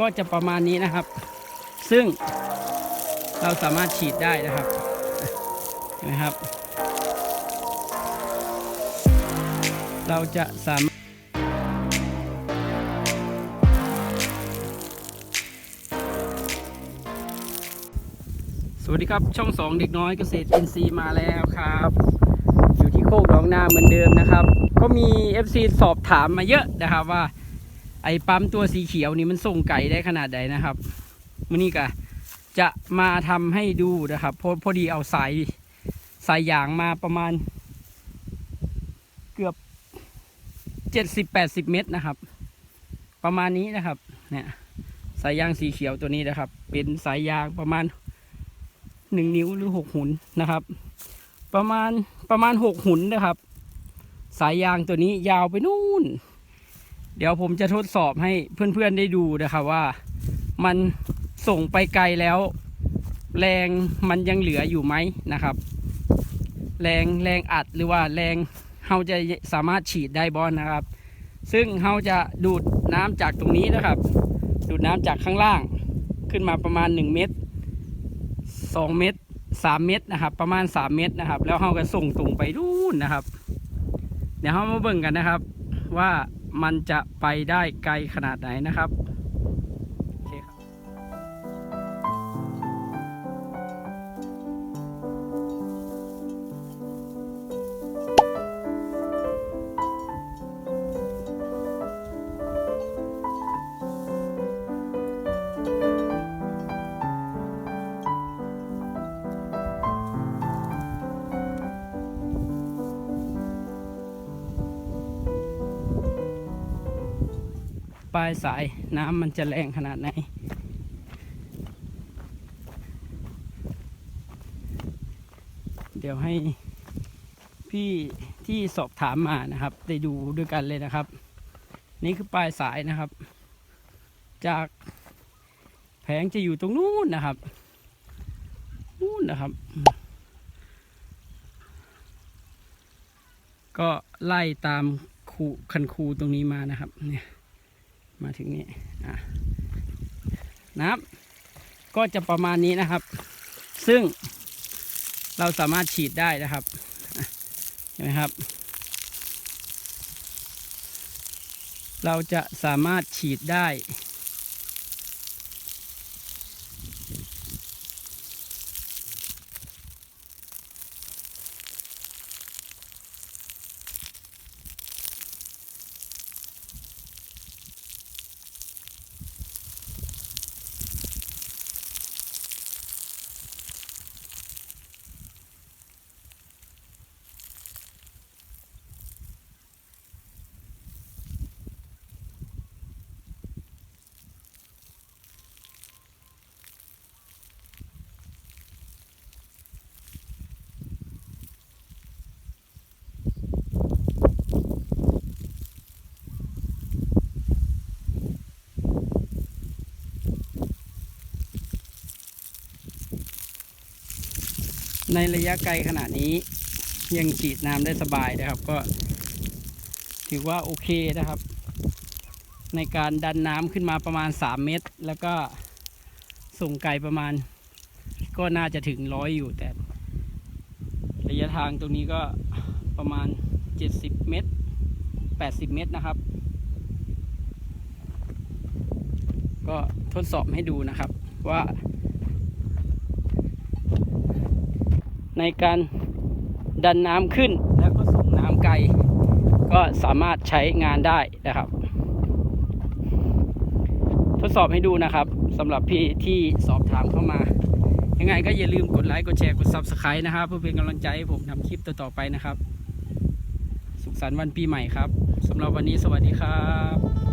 ก็จะประมาณนี้นะครับ ซึ่งเราสามารถฉีดได้นะครับเห็นไหมครับ เราจะสามารถสวัสดีครับช่องสองเด็กน้อยเกษตรอินทรีย์มาแล้วครับ อยู่ที่โคกดองนาเหมือนเดิมนะครับ ก็มี FC สอบถามมาเยอะนะครับว่า ไอปั๊มตัวสีเขียวนี่มันส่งไก่ได้ขนาดใดนะครับมื่อนี้ก็จะมาทำให้ดูนะครับพราะพอดีเอาสายสายยางมาประมาณ เกือบเจ็ดสิบแปดสิบเมตรนะครับ ประมาณนี้นะครับ เนี่ยสายยางสีเขียวตัวนี้นะครับ เป็นสายยางประมาณหนึ่งนิ้วหรือหกหุนนะครับ ประมาณประมาณหกหุนนะครับ สายยางตัวนี้ยาวไปนู่น เดี๋ยวผมจะทดสอบให้เพื่อนๆได้ดูนะครับว่า มันส่งไปไกลแล้ว แรงมันยังเหลืออยู่ไหมนะครับ แรงแรงอัดหรือว่าแรงเราจะสามารถฉีดได้บอลนะครับ ซึ่งเราจะดูดน้ำจากตรงนี้นะครับ ดูดน้ำจากข้างล่างขึ้นมาประมาณ 1 เมตร 2 เมตร 3 เมตรนะครับ ประมาณ 3 เมตรนะครับ แล้วเราก็ส่งตรงไปนู่นนะครับ เดี๋ยวเรามาเบิ่งกันนะครับว่า มันจะไปได้ไกลขนาดไหนนะครับ ปลายสายน้ำมันจะแรงขนาดไหน เดี๋ยวให้พี่ที่สอบถามมานะครับ ได้ดูด้วยกันเลยนะครับ นี่คือปลายสายนะครับ จากแผงจะอยู่ตรงนู้นนะครับนู้นนะครับ ก็ไล่ตามคูคันคูตรงนี้มานะครับเนี่ย มาถึงนี่อะน้ำก็จะประมาณนี้นะครับ ซึ่งเราสามารถฉีดได้นะครับเห็นไหมครับ เราจะสามารถฉีดได้ ในระยะไกลขนาดนี้ ยังฉีดน้ำได้สบายนะครับ ก็ ถือว่าโอเคนะครับ ในการดันน้ำขึ้นมาประมาณ 3 เมตร แล้วก็ส่งไกลประมาณ ก็น่าจะถึงร้อยอยู่แต่ ระยะทางตรงนี้ก็ประมาณ 70 เมตร 80 เมตรนะครับ ก็ทดสอบให้ดูนะครับว่า ในการดันน้ำขึ้นแล้วก็ส่งน้ำไกล ก็สามารถใช้งานได้นะครับ ทดสอบให้ดูนะครับสำหรับพี่ที่สอบถามเข้ามา ยังไงก็อย่าลืมกดไลค์กดแชร์กด Subscribe นะครับ เพื่อเป็นกำลังใจให้ผมทำคลิปต่อๆไปนะครับ สุขสันต์วันปีใหม่ครับสำหรับวันนี้สวัสดีครับ